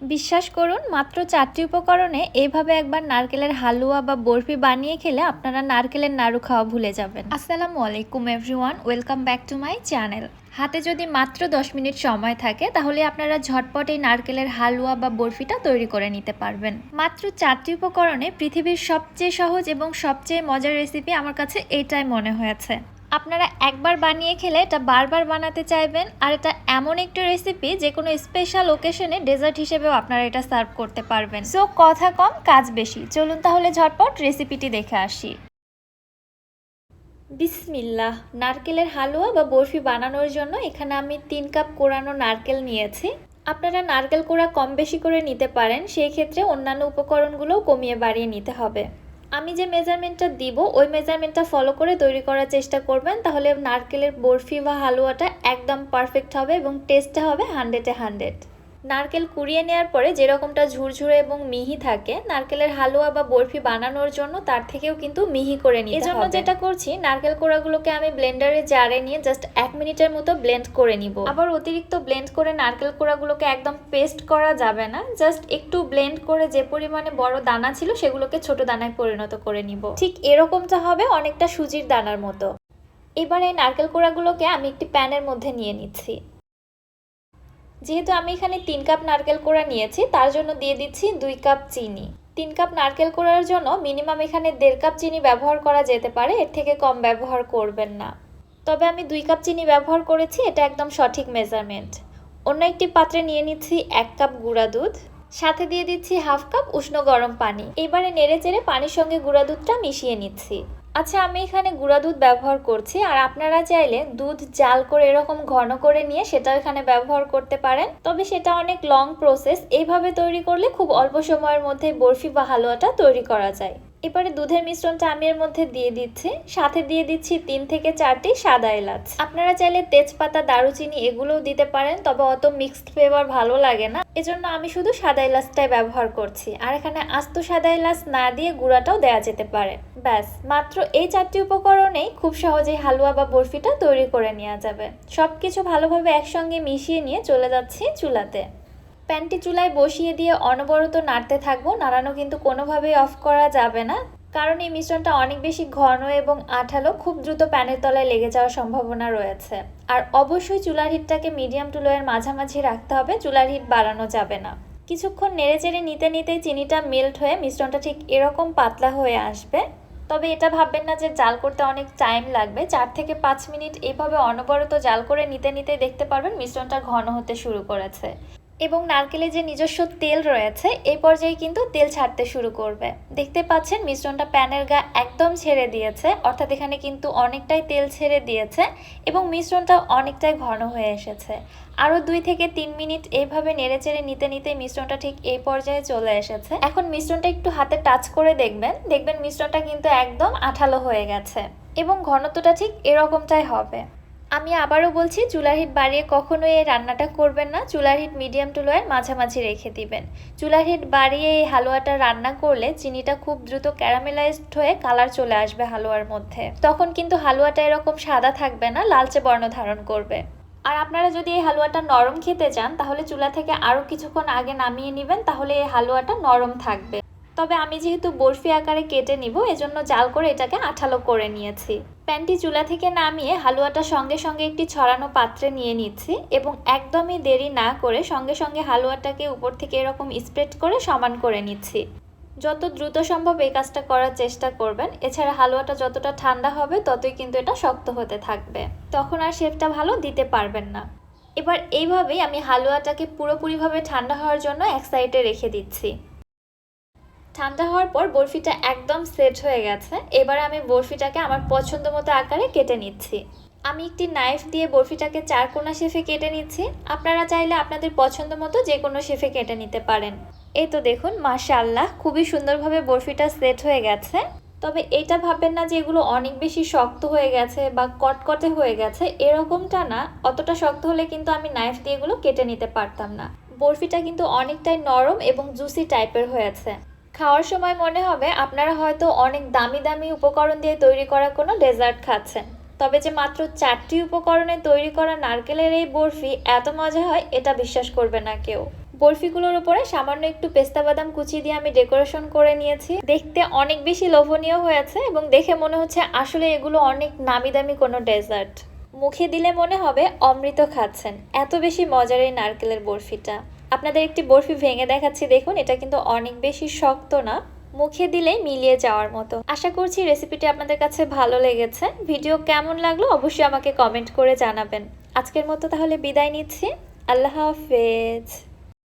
বিশ্বাস করুন, মাত্র চারটি উপকরণে এইভাবে একবার নারকেলের হালুয়া বা বরফি বানিয়ে খেলে আপনারা নারকেলের নাড়ু খাওয়া ভুলে যাবেন। আসসালামু আলাইকুম everyone, welcome back to my channel. হাতে যদি মাত্র দশ মিনিট সময় থাকে, তাহলে আপনারা ঝটপট এই নারকেলের হালুয়া বা বরফিটা তৈরি করে নিতে পারবেন। মাত্র চারটি উপকরণে পৃথিবীর সবচেয়ে সহজ এবং সবচেয়ে মজার রেসিপি আমার কাছে এটাই মনে হয়েছে। আপনারা একবার বানিয়ে খেলে এটা বারবার বানাতে চাইবেন, আর এটা এমন একটা রেসিপি যে কোনো স্পেশাল ওকেশনে ডেজার্ট হিসেবেও আপনারা এটা সার্ভ করতে পারবেন। সো কথা কম, কাজ বেশি। চলুন তাহলে ঝটপট রেসিপিটি দেখে আসি। বিসমিল্লাহ, নারকেলের হালুয়া বা বরফি বানানোর জন্য এখানে আমি তিন কাপ কোরানো নারকেল নিয়েছি। আপনারা নারকেল কোড়া কম বেশি করে নিতে পারেন, সেই ক্ষেত্রে অন্যান্য উপকরণগুলোও কমিয়ে বাড়িয়ে নিতে হবে। আমি যে মেজারমেন্টটা দিব, ওই মেজারমেন্টটা ফলো করে তৈরি করার চেষ্টা করবেন, তাহলে নারকেলের বরফি বা হালুয়াটা একদম পারফেক্ট হবে এবং টেস্টটা হবে হান্ড্রেডে হান্ড্রেড নারকেল কুড়িয়ে নেওয়ার পরে যেরকমটা ঝুরঝুরে এবং মিহি থাকে নারকেলের হালুয়া বা বরফি বানানোর জন্য তার থেকেও কিন্তু মিহি করে নিতে হবে। এজন্য যেটা করছি নারকেল কোড়াগুলোকে আমি ব্লেন্ডারে জারে নিয়ে জাস্ট এক মিনিটের মতো ব্লেন্ড করে নিব। আবার অতিরিক্ত ব্লেন্ড করে নারকেল কোড়াগুলোকে একদম পেস্ট করা যাবে না জাস্ট একটু ব্লেন্ড করে যে পরিমাণে বড় দানা ছিল সেগুলোকে ছোট দানায় পরিণত করে নিব। ঠিক এরকমটা হবে অনেকটা সুজির দানার মতো। এবার এই নারকেল কোড়াগুলোকে আমি একটি প্যানের মধ্যে নিয়ে নিচ্ছি। যেহেতু আমি এখানে তিন কাপ নারকেল কোড়া নিয়েছি, তার জন্য দিয়ে দিচ্ছি দুই কাপ চিনি। তিন কাপ নারকেল কোড়ার জন্য মিনিমাম এখানে দেড় কাপ চিনি ব্যবহার করা যেতে পারে, এর থেকে কম ব্যবহার করবেন না। তবে আমি দুই কাপ চিনি ব্যবহার করেছি, এটা একদম সঠিক মেজারমেন্ট অন্য একটি পাত্রে নিয়ে নিচ্ছি এক কাপ গুঁড়া দুধ, সাথে দিয়ে দিচ্ছি হাফ কাপ উষ্ণ গরম পানি। এবারে নেড়ে চেড়ে পানির সঙ্গে গুঁড়া দুধটা মিশিয়ে নিচ্ছি। আচ্ছা আমি এখানে গুঁড়া দুধ ব্যবহার করছি, আর আপনারা চাইলে দুধ জাল করে এরকম ঘন করে নিয়ে সেটাও এখানে ব্যবহার করতে পারেন। তবে সেটা অনেক লং প্রসেস এইভাবে তৈরি করলে খুব অল্প সময়ের মধ্যে বরফি বা হালুয়াটা তৈরি করা যায়। এবারে দুধের মিশ্রণটা আমি এর মধ্যে দিয়ে দিচ্ছি। সাথে দিয়ে দিচ্ছি তিন থেকে চারটি সাদা এলাচ। আপনারা চাইলে তেজপাতা, দারুচিনি এগুলোও দিতে পারেন, তবে অত মিক্সড ফ্লেভার ভালো লাগে না। এজন্য আমি শুধু সাদা এলাচটাই ব্যবহার করছি। আর এখানে আস্ত সাদা এলাচ না দিয়ে গুঁড়াটাও দেওয়া যেতে পারে। ব্যাস, মাত্র এই চারটি উপকরণেই খুব সহজেই হালুয়া বা বরফিটা তৈরি করে নেওয়া যাবে। সব কিছু ভালোভাবে একসঙ্গে মিশিয়ে নিয়ে চলে যাচ্ছি চুলাতে। প্যানটি চুলায় বসিয়ে দিয়ে অনবরত নাড়তে থাকব। নাড়ানো কিন্তু কোনোভাবেই অফ করা যাবে না। কারণ এই মিশ্রণটা অনেক বেশি ঘন এবং আঠালো, খুব দ্রুত প্যানের তলায় লেগে যাওয়ার সম্ভাবনা রয়েছে। আর অবশ্যই চুলার হিটটাকে মিডিয়াম টু লোয়ের মাঝামাঝি রাখতে হবে, চুলার হিট বাড়ানো যাবে না। কিছুক্ষণ নেড়েচেড়ে নিতে নিতেই চিনিটা মেল্ট হয়ে মিশ্রণটা ঠিক এরকম পাতলা হয়ে আসবে। তবে এটা ভাববেন না যে জাল করতে অনেক টাইম লাগবে। চার থেকে পাঁচ মিনিট এইভাবে অনবরত জাল করে নিতে নিতে দেখতে পারবেন মিশ্রণটা ঘন হতে শুরু করেছে। এবং নারকেলের যে নিজস্ব তেল রয়েছে, এই পর্যায়ে কিন্তু তেল ছাড়তে শুরু করবে। দেখতে পাচ্ছেন, মিশ্রণটা প্যানের গা একদম ছেড়ে দিয়েছে, অর্থাৎ এখানে কিন্তু অনেকটাই তেল ছেড়ে দিয়েছে এবং মিশ্রণটা অনেকটাই ঘন হয়ে এসেছে। আরও দুই থেকে তিন মিনিট এইভাবে নেড়েচেড়ে নিতে নিতে মিশ্রণটা ঠিক এই পর্যায়ে চলে এসেছে। এখন মিশ্রণটা একটু হাতে টাচ করে দেখবেন। দেখবেন মিশ্রণটা কিন্তু একদম আঠালো হয়ে গেছে এবং ঘনত্বটা ঠিক এরকমটাই হবে। আমি আবারও বলছি চুলার হিট বাড়িয়ে কখনোই এই রান্নাটা করবেন না। চুলার হিট মিডিয়াম টু লোয়ের মাঝামাঝি রেখে দিবেন। চুলার হিট বাড়িয়ে এই হালুয়াটা রান্না করলে চিনিটা খুব দ্রুত ক্যারামেলাইজড হয়ে কালার চলে আসবে হালুয়ার মধ্যে। তখন কিন্তু হালুয়াটা এরকম সাদা থাকবে না, লালচে বর্ণ ধারণ করবে। আর আপনারা যদি এই হালুয়াটা নরম খেতে চান, তাহলে চুলা থেকে আরও কিছুক্ষণ আগে নামিয়ে নেবেন, তাহলে এই হালুয়াটা নরম থাকবে। তবে আমি যেহেতু বরফি আকারে কেটে নিব, এজন্য জাল করে এটাকে আঠালো করে নিয়েছি। প্যানটি চুলা থেকে নামিয়ে হালুয়াটা সঙ্গে সঙ্গে একটি ছড়ানো পাত্রে নিয়ে নিচ্ছি এবং একদমই দেরি না করে সঙ্গে সঙ্গে হালুয়াটাকে উপর থেকে এরকম স্প্রেড করে সমান করে নিচ্ছি। যত দ্রুত সম্ভব এই কাজটা করার চেষ্টা করবেন। এছাড়া হালুয়াটা যতটা ঠান্ডা হবে, ততই কিন্তু এটা শক্ত হতে থাকবে। তখন আর শেপটা ভালো দিতে পারবেন না। এবার এইভাবেই আমি হালুয়াটাকে পুরোপুরিভাবে ঠান্ডা হওয়ার জন্য এক সাইডে রেখে দিচ্ছি। ঠান্ডা হওয়ার পর বরফিটা একদম সেট হয়ে গেছে। এবার আমি বরফিটাকে আমার পছন্দ মতো আকারে কেটে নিচ্ছি। আমি একটি নাইফ দিয়ে বরফিটাকে চার কোনা শেফে কেটে নিচ্ছি। আপনারা চাইলে আপনাদের পছন্দ মতো যে কোনো শেফে কেটে নিতে পারেন। এই তো দেখুন, মাশাআল্লাহ, খুবই সুন্দরভাবে বরফিটা সেট হয়ে গেছে। তবে এটা ভাববেন না যে এগুলো অনেক বেশি শক্ত হয়ে গেছে বা কটকটে হয়ে গেছে। এরকমটা না, অতটা শক্ত হলে কিন্তু আমি নাইফ দিয়ে এগুলো কেটে নিতে পারতাম না। বরফিটা কিন্তু অনেকটাই নরম এবং জুসি টাইপের হয়েছে। খাওয়ার সময় মনে হবে আপনারা হয়তো অনেক দামি দামি উপকরণ দিয়ে তৈরি করা কোনো ডেজার্ট খাচ্ছেন। তবে যে মাত্র চারটি উপকরণে তৈরি করা নারকেলের এই বরফি এত মজা হয়, এটা বিশ্বাস করবে না কেউ। বরফিগুলোর উপরে সামান্য একটু পেস্তা বাদাম কুচি দিয়ে আমি ডেকোরেশন করে নিয়েছি। দেখতে অনেক বেশি লোভনীয় হয়েছে এবং দেখে মনে হচ্ছে আসলে এগুলো অনেক নামি দামি কোনো ডেজার্ট। মুখে দিলে মনে হবে অমৃত খাচ্ছেন। এত বেশি মজার এই নারকেলের বরফিটা। আপনাদের একটি বরফি ভেঙে দেখাচ্ছি, দেখুন, এটা কিন্তু অনেক বেশি শক্ত না, মুখে দিলে মিলিয়ে যাওয়ার মতো। আশা করছি রেসিপিটি আপনাদের কাছে ভালো লেগেছে। ভিডিও কেমন লাগল অবশ্যই আমাকে কমেন্ট করে জানাবেন। আজকের মতো তাহলে বিদায় নিচ্ছি। আল্লাহ হাফেজ।